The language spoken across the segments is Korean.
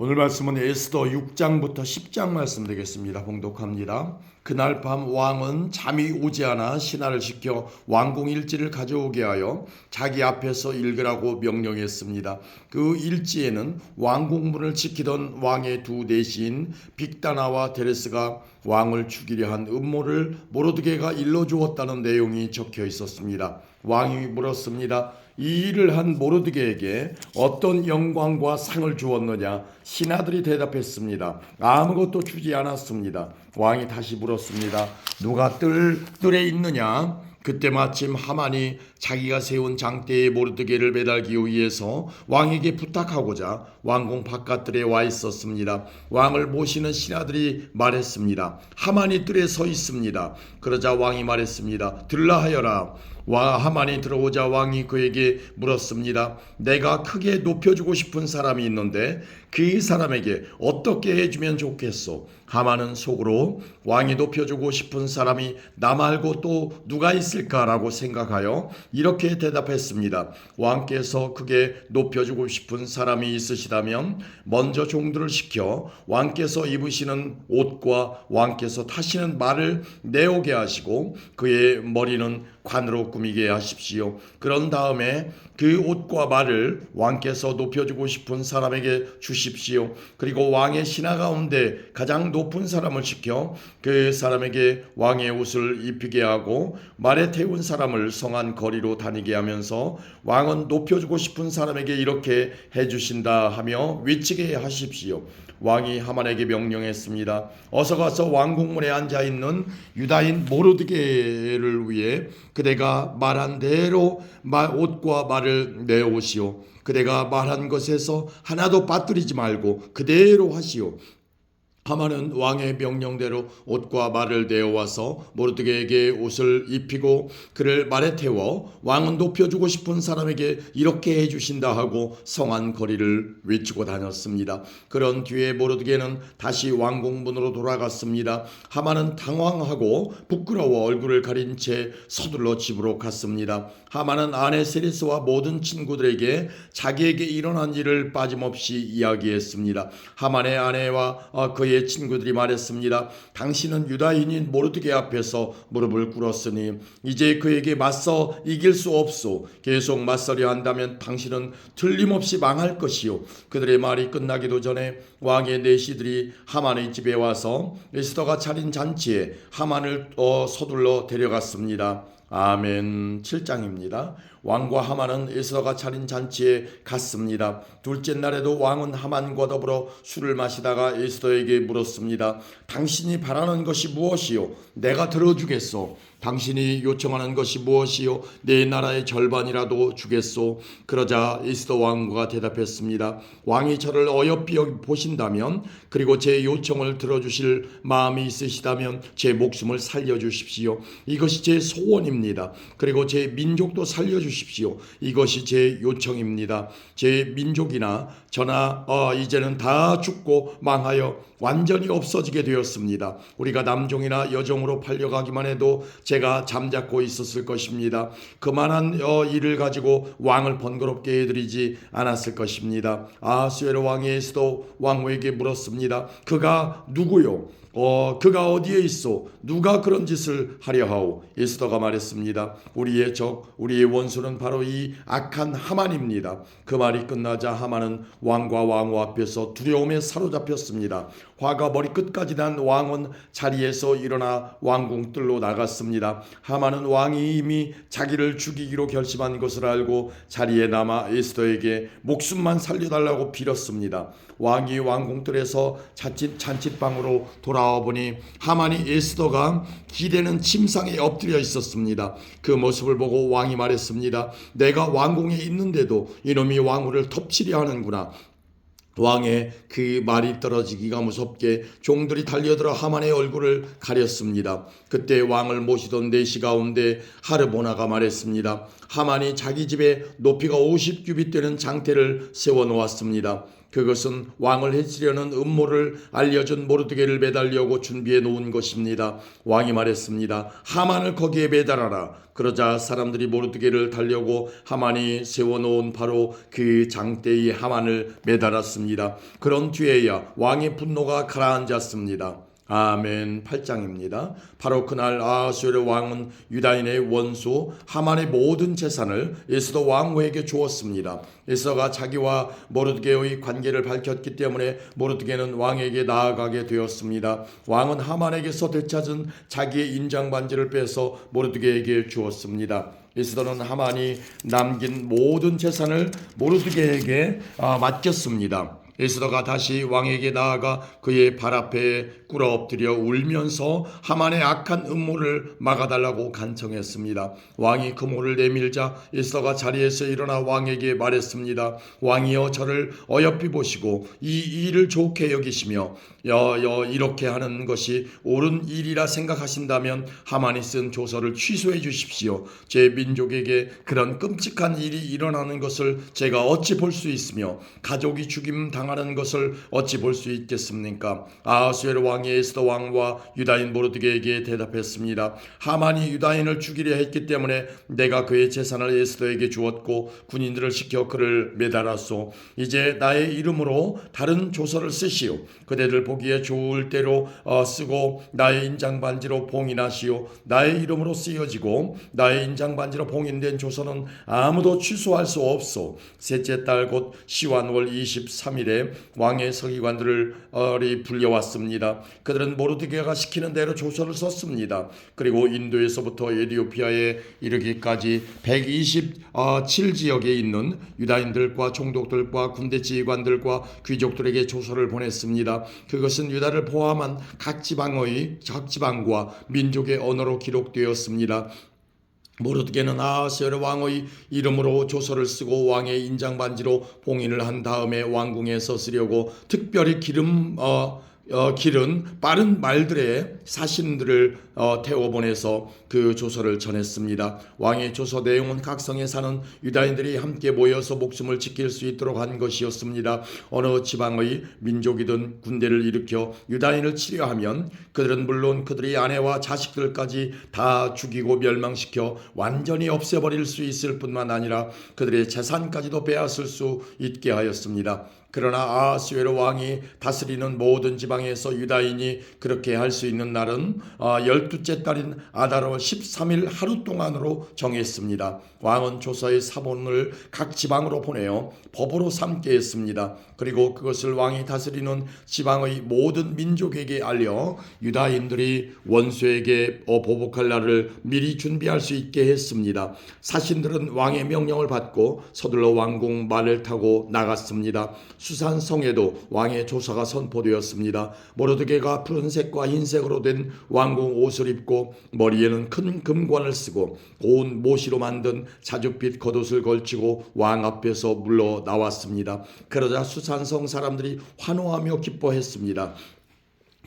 오늘 말씀은 에스더 6장부터 10장 말씀 되겠습니다. 봉독합니다. 그날 밤 왕은 잠이 오지 않아 신하를 시켜 왕궁 일지를 가져오게 하여 자기 앞에서 읽으라고 명령했습니다. 그 일지에는 왕궁문을 지키던 왕의 두 내시인 빅다나와 데레스가 왕을 죽이려 한 음모를 모로드게가 일러주었다는 내용이 적혀 있었습니다. 왕이 물었습니다. 이 일을 한 모르드게에게 어떤 영광과 상을 주었느냐? 신하들이 대답했습니다. 아무것도 주지 않았습니다. 왕이 다시 물었습니다. 누가 뜰 뜰에 있느냐? 그때 마침 하만이 자기가 세운 장대에 모르드게를 매달기 위해서 왕에게 부탁하고자 왕궁 바깥들에 와 있었습니다. 왕을 모시는 신하들이 말했습니다. 하만이 뜰에 서 있습니다. 그러자 왕이 말했습니다. 들라 하여라. 와 하만이 들어오자 왕이 그에게 물었습니다. 내가 크게 높여주고 싶은 사람이 있는데 그 사람에게 어떻게 해주면 좋겠소? 하만은 속으로 왕이 높여주고 싶은 사람이 나 말고 또 누가 있을까라고 생각하여 이렇게 대답했습니다. 왕께서 크게 높여주고 싶은 사람이 있으시다면 먼저 종들을 시켜 왕께서 입으시는 옷과 왕께서 타시는 말을 내오게 하시고 그의 머리는 관으로 꾸미게 하십시오. 그런 다음에 그 옷과 말을 왕께서 높여주고 싶은 사람에게 주십시오. 그리고 왕의 신하 가운데 가장 높은 사람을 시켜 그 사람에게 왕의 옷을 입히게 하고 말에 태운 사람을 성한 거리 로 다니게 하면서 왕은 높여주고 싶은 사람에게 이렇게 해주신다 하며 외치게 하십시오. 왕이 하만에게 명령했습니다. 어서 가서 왕궁문에 앉아 있는 유다인 모르드게를 위해 그대가 말한 대로 옷과 말을 내오시오. 그대가 말한 것에서 하나도 빠뜨리지 말고 그대로 하시오. 하만은 왕의 명령대로 옷과 말을 내어 와서 모르드게에게 옷을 입히고 그를 말에 태워 왕은 높여주고 싶은 사람에게 이렇게 해주신다 하고 성한 거리를 외치고 다녔습니다. 그런 뒤에 모르드게는 다시 왕궁문으로 돌아갔습니다. 하만은 당황하고 부끄러워 얼굴을 가린 채 서둘러 집으로 갔습니다. 하만은 아내 세리스와 모든 친구들에게 자기에게 일어난 일을 빠짐없이 이야기했습니다. 하만의 아내와 그의 친구들이 말했습니다. 당신은 유다인인 모르드게 앞에서 무릎을 꿇었으니 이제 그에게 맞서 이길 수 없소. 계속 맞서려 한다면 당신은 틀림없이 망할 것이요. 그들의 말이 끝나기도 전에 왕의 내시들이 하만의 집에 와서 에스더가 차린 잔치에 하만을 어, 서둘러 데려갔습니다. 아멘 7장입니다. 왕과 하만은 에스더가 차린 잔치에 갔습니다. 둘째 날에도 왕은 하만과 더불어 술을 마시다가 에스더에게 물었습니다. 당신이 바라는 것이 무엇이요? 내가 들어주겠소. 당신이 요청하는 것이 무엇이요? 내 나라의 절반이라도 주겠소. 그러자 에스더 왕과 대답했습니다. 왕이 저를 어여삐 보신다면 그리고 제 요청을 들어주실 마음이 있으시다면 제 목숨을 살려주십시오. 이것이 제 소원입니다. 그리고 제 민족도 살려주십시오. 이것이 제 요청입니다. 제 민족이나 저나 어, 이제는 다 죽고 망하여 완전히 없어지게 되었습니다. 우리가 남종이나 여종으로 팔려가기만 해도 제가 잠자코 있었을 것입니다. 그만한 어, 일을 가지고 왕을 번거롭게 해드리지 않았을 것입니다. 아스웨르 왕에서도 왕후에게 물었습니다. 그가 누구요? 어, 그가 어디에 있어? 누가 그런 짓을 하려 하오? 에스더가 말했습니다. 우리의 적, 우리의 원수는 바로 이 악한 하만입니다. 그 말이 끝나자 하만은 왕과 왕후 앞에서 두려움에 사로잡혔습니다. 화가 머리끝까지 난 왕은 자리에서 일어나 왕궁 뜰로 나갔습니다. 하만은 왕이 이미 자기를 죽이기로 결심한 것을 알고 자리에 남아 에스더에게 목숨만 살려달라고 빌었습니다. 왕이 왕궁뜰에서 자칫 잔칫방으로 돌아와 보니 하만이 에스더가 기대는 침상에 엎드려 있었습니다. 그 모습을 보고 왕이 말했습니다. 내가 왕궁에 있는데도 이놈이 왕후를 덮치려 하는구나. 왕의 그 말이 떨어지기가 무섭게 종들이 달려들어 하만의 얼굴을 가렸습니다. 그때 왕을 모시던 내시 가운데 하르보나가 말했습니다. 하만이 자기 집에 높이가 50규빗 되는 장대를 세워 놓았습니다. 그것은 왕을 해치려는 음모를 알려준 모르드게를 매달려고 준비해 놓은 것입니다. 왕이 말했습니다. 하만을 거기에 매달아라. 그러자 사람들이 모르드게를 달려고 하만이 세워놓은 바로 그 장대에 하만을 매달았습니다. 그런 뒤에야 왕의 분노가 가라앉았습니다. 아멘 8장입니다. 바로 그날 아하수엘의 왕은 유다인의 원수 하만의 모든 재산을 에스더 왕후에게 주었습니다. 에스더가 자기와 모르드게의 관계를 밝혔기 때문에 모르드게는 왕에게 나아가게 되었습니다. 왕은 하만에게서 되찾은 자기의 인장 반지를 빼서 모르드게에게 주었습니다. 에스더는 하만이 남긴 모든 재산을 모르드게에게 아, 맡겼습니다. 에스더가 다시 왕에게 나아가 그의 발 앞에 꿇어 엎드려 울면서 하만의 악한 음모를 막아달라고 간청했습니다. 왕이 그 모를 내밀자 에스더가 자리에서 일어나 왕에게 말했습니다. 왕이여 저를 어여삐 보시고 이 일을 좋게 여기시며 여, 여 이렇게 하는 것이 옳은 일이라 생각하신다면 하만이 쓴 조서를 취소해 주십시오. 제 민족에게 그런 끔찍한 일이 일어나는 것을 제가 어찌 볼 수 있으며 가족이 죽임 당 하는 것을 어찌 볼 수 있겠습니까? 아하수엘 왕이 에스더 왕과 유다인 모르드게에게 대답했습니다. 하만이 유다인을 죽이려 했기 때문에 내가 그의 재산을 에스더에게 주었고 군인들을 시켜 그를 매달았소. 이제 나의 이름으로 다른 조서를 쓰시오. 그대들 보기에 좋을 대로 어, 쓰고 나의 인장 반지로 봉인하시오. 나의 이름으로 쓰여지고 나의 인장 반지로 봉인된 조서는 아무도 취소할 수 없소. 셋째 달 곧 시완월 23일에 왕의 서기관들을 불려왔습니다. 그들은 모르드게가 시키는 대로 조서를 썼습니다. 그리고 인도에서부터 에디오피아에 이르기까지 127 지역에 있는 유다인들과 총독들과 군대 지휘관들과 귀족들에게 조서를 보냈습니다. 그것은 유다를 포함한 각 지방의 각 지방과 민족의 언어로 기록되었습니다. 모르드게는 아하스엘 왕의 이름으로 조서를 쓰고 왕의 인장 반지로 봉인을 한 다음에 왕궁에 서 쓰려고 특별히 기름 어, 어, 기른 빠른 말들의 사신들을 어, 태워 보내서 그 조서를 전했습니다. 왕의 조서 내용은 각 성에 사는 유다인들이 함께 모여서 목숨을 지킬 수 있도록 한 것이었습니다. 어느 지방의 민족이든 군대를 일으켜 유다인을 치려하면 그들은 물론 그들의 아내와 자식들까지 다 죽이고 멸망시켜 완전히 없애버릴 수 있을 뿐만 아니라 그들의 재산까지도 빼앗을 수 있게 하였습니다. 그러나 아하스웨르 왕이 다스리는 모든 지방에서 유다인이 그렇게 할 수 있는 날은 아, 열두째 달인 아다로 13일 하루 동안으로 정했습니다. 왕은 조서의 사본을 각 지방으로 보내어 법으로 삼게 했습니다. 그리고 그것을 왕이 다스리는 지방의 모든 민족에게 알려 유다인들이 원수에게 어, 보복할 날을 미리 준비할 수 있게 했습니다. 사신들은 왕의 명령을 받고 서둘러 왕궁 말을 타고 나갔습니다. 수산성에도 왕의 조사가 선포되었습니다. 모르드게가 푸른색과 흰색으로 된 왕궁 옷을 입고 머리에는 큰 금관을 쓰고 고운 모시로 만든 자줏빛 겉옷을 걸치고 왕 앞에서 물러 나왔습니다. 그러자 수산성 사람들이 환호하며 기뻐했습니다.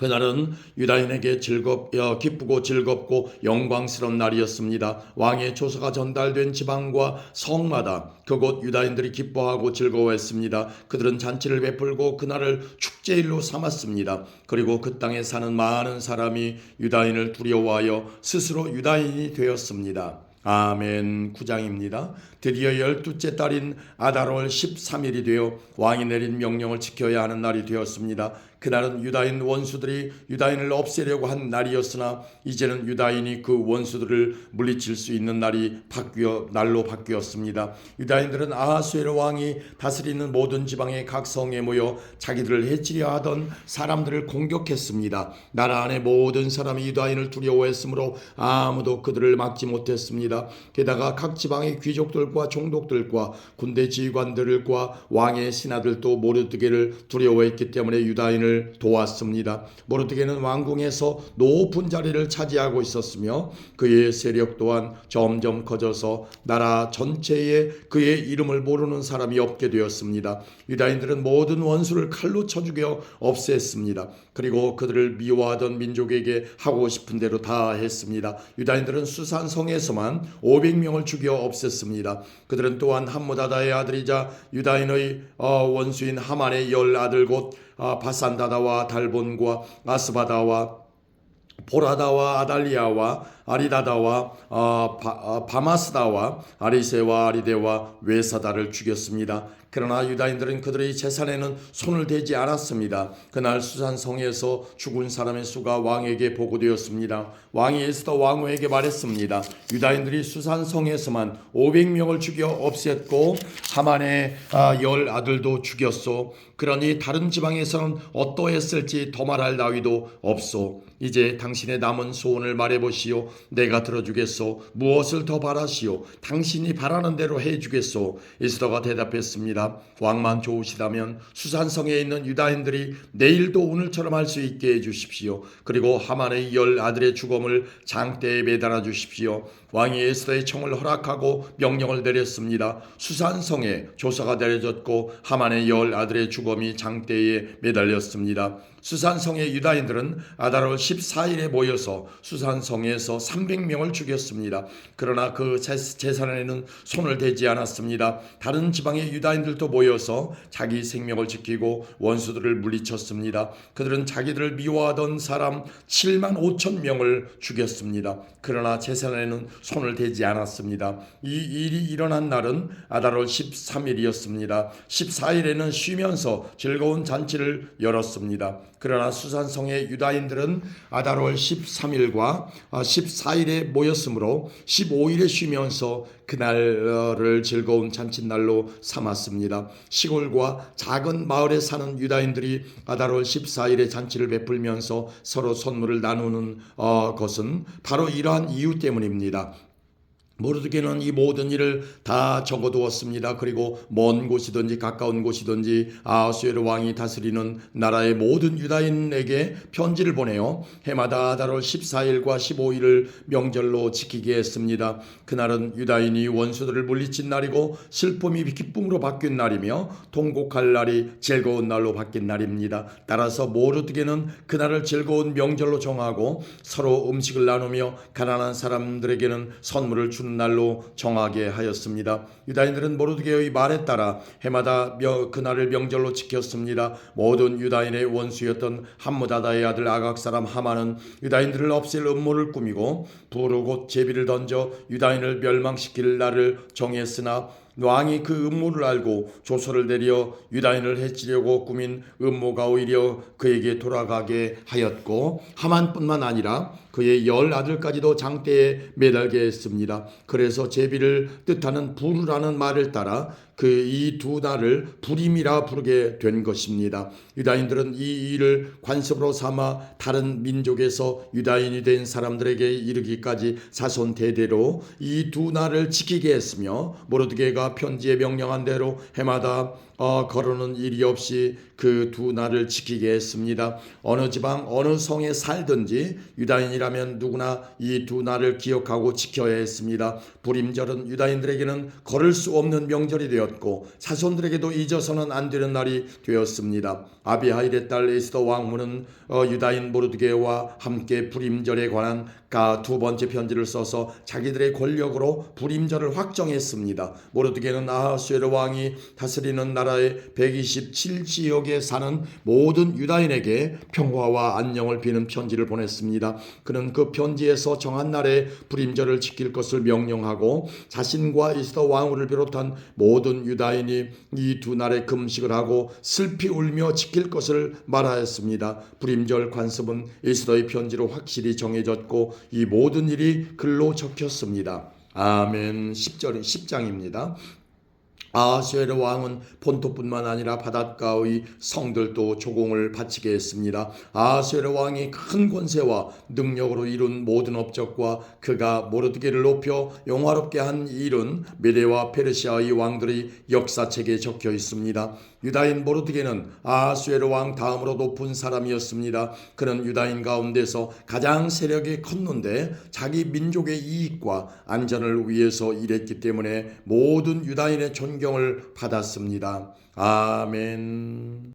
그날은 유다인에게 즐겁, 어, 기쁘고 즐겁고 영광스러운 날이었습니다. 왕의 조서가 전달된 지방과 성마다 그곳 유다인들이 기뻐하고 즐거워했습니다. 그들은 잔치를 베풀고 그날을 축제일로 삼았습니다. 그리고 그 땅에 사는 많은 사람이 유다인을 두려워하여 스스로 유다인이 되었습니다. 아멘 9장입니다. 드디어 열두째 달인 아다롤 13일이 되어 왕이 내린 명령을 지켜야 하는 날이 되었습니다. 그날은 유다인 원수들이 유다인을 없애려고 한 날이었으나 이제는 유다인이 그 원수들을 물리칠 수 있는 날이 바뀌어 날로 바뀌었습니다. 유다인들은 아하수에르 왕이 다스리는 모든 지방의 각 성에 모여 자기들을 해치려 하던 사람들을 공격했습니다. 나라 안의 모든 사람이 유다인을 두려워했으므로 아무도 그들을 막지 못했습니다. 게다가 각 지방의 귀족들과 총독들과 군대 지휘관들과 왕의 신하들도 모르드게를 두려워했기 때문에 유다인을 도왔습니다. 모르드게는 왕궁에서 높은 자리를 차지하고 있었으며 그의 세력 또한 점점 커져서 나라 전체에 그의 이름을 모르는 사람이 없게 되었습니다. 유다인들은 모든 원수를 칼로 쳐 죽여 없앴습니다. 그리고 그들을 미워하던 민족에게 하고 싶은 대로 다 했습니다. 유다인들은 수산성에서만 했지만 500명을 죽여 없앴습니다. 그들은 또한 함무다다의 아들이자 유다인의 어, 원수인 하만의 열 아들 곧 아, 바산다다와 달본과 아스바다와 보라다와 아달리아와 아리다다와 어, 바, 어, 바마스다와 아리세와 아리데와 외사다를 죽였습니다. 그러나 유다인들은 그들의 재산에는 손을 대지 않았습니다. 그날 수산성에서 죽은 사람의 수가 왕에게 보고되었습니다. 왕이 에스더 왕후에게 말했습니다. 유다인들이 수산성에서만 500명을 죽여 없앴고 하만의 아, 열 아들도 죽였소. 그러니 다른 지방에서는 어떠했을지 더 말할 나위도 없소. 이제 당신의 남은 소원을 말해보시오. 내가 들어주겠소. 무엇을 더 바라시오. 당신이 바라는 대로 해주겠소. 에스더가 대답했습니다. 왕만 좋으시다면 수산성에 있는 유다인들이 내일도 오늘처럼 할 수 있게 해주십시오. 그리고 하만의 열 아들의 죽음을 장대에 매달아 주십시오. 왕이 에스더의 청을 허락하고 명령을 내렸습니다. 수산성에 조사가 내려졌고 하만의 열 아들의 죽음이 장대에 매달렸습니다. 수산성의 유다인들은 아다롤 14일에 모여서 수산성에서 300명을 죽였습니다. 그러나 그 재산에는 손을 대지 않았습니다. 다른 지방의 유다인들도 모여서 자기 생명을 지키고 원수들을 물리쳤습니다. 그들은 자기들을 미워하던 사람 7만 5천 명을 죽였습니다. 그러나 재산에는 손을 대지 않았습니다. 이 일이 일어난 날은 아다롤 13일이었습니다. 14일에는 쉬면서 즐거운 잔치를 열었습니다. 그러나 수산성의 유다인들은 아다롤 13일과 14일에 모였으므로 15일에 쉬면서 그날을 즐거운 잔칫날로 삼았습니다. 시골과 작은 마을에 사는 유다인들이 아다롤 14일에 잔치를 베풀면서 서로 선물을 나누는 어, 것은 바로 이러한 이유 때문입니다. 모르드게는 이 모든 일을 다 적어두었습니다. 그리고 먼 곳이든지 가까운 곳이든지 아하수에르 왕이 다스리는 나라의 모든 유다인에게 편지를 보내어 해마다 아다롤 14일과 15일을 명절로 지키게 했습니다. 그날은 유다인이 원수들을 물리친 날이고 슬픔이 기쁨으로 바뀐 날이며 통곡할 날이 즐거운 날로 바뀐 날입니다. 따라서 모르드게는 그날을 즐거운 명절로 정하고 서로 음식을 나누며 가난한 사람들에게는 선물을 주는 날로 정하게 하였습니다. 유다인들은 모르드게의 말에 따라 해마다 그날을 명절로 지켰습니다. 모든 유다인의 원수였던 함무다다의 아들 아각 사람 하마는 유다인들을 없앨 음모를 꾸미고 부르고 제비를 던져 유다인을 멸망시킬 날을 정했으나 왕이 그 음모를 알고 조서를 내려 유다인을 해치려고 꾸민 음모가 오히려 그에게 돌아가게 하였고 하만뿐만 아니라 그의 열 아들까지도 장대에 매달게 했습니다. 그래서 제비를 뜻하는 부르라는 말을 따라 그 이 두 날을 불임이라 부르게 된 것입니다. 유다인들은 이 일을 관습으로 삼아 다른 민족에서 유다인이 된 사람들에게 이르기까지 사손 대대로 이 두 날을 지키게 했으며 모르드게가 편지에 명령한 대로 해마다 어, 거르는 일이 없이 그 두 날을 지키게 했습니다. 어느 지방 어느 성에 살든지 유다인이라면 누구나 이 두 날을 기억하고 지켜야 했습니다. 불임절은 유다인들에게는 걸을 수 없는 명절이 되었고 사손들에게도 잊어서는 안 되는 날이 되었습니다. 아비하일의 딸 에스더 왕후는 어, 유다인 모르드게와 함께 불임절에 관한 두 번째 편지를 써서 자기들의 권력으로 불임절을 확정했습니다. 모르드게는 아하수에르 왕이 다스리는 나라 의 127지역에 사는 모든 유다인에게 평화와 안녕을 비는 편지를 보냈습니다. 그는 그 편지에서 정한 날에 불임절을 지킬 것을 명령하고 자신과 이스더 왕후를 비롯한 모든 유다인이 이 두 날에 금식을 하고 슬피 울며 지킬 것을 말하였습니다. 불임절 관습은 이스더의 편지로 확실히 정해졌고 이 모든 일이 글로 적혔습니다. 아멘 10절 10장입니다. 아하수에르 왕은 본토뿐만 아니라 바닷가의 성들도 조공을 바치게 했습니다. 아하수에르 왕이 큰 권세와 능력으로 이룬 모든 업적과 그가 모르드게를 높여 영화롭게 한 일은 메데와 페르시아의 왕들의 역사책에 적혀 있습니다. 유다인 모르드게는 아하수에르 왕 다음으로 높은 사람이었습니다. 그는 유다인 가운데서 가장 세력이 컸는데 자기 민족의 이익과 안전을 위해서 일했기 때문에 모든 유다인의 존경을 받았습니다. 아멘.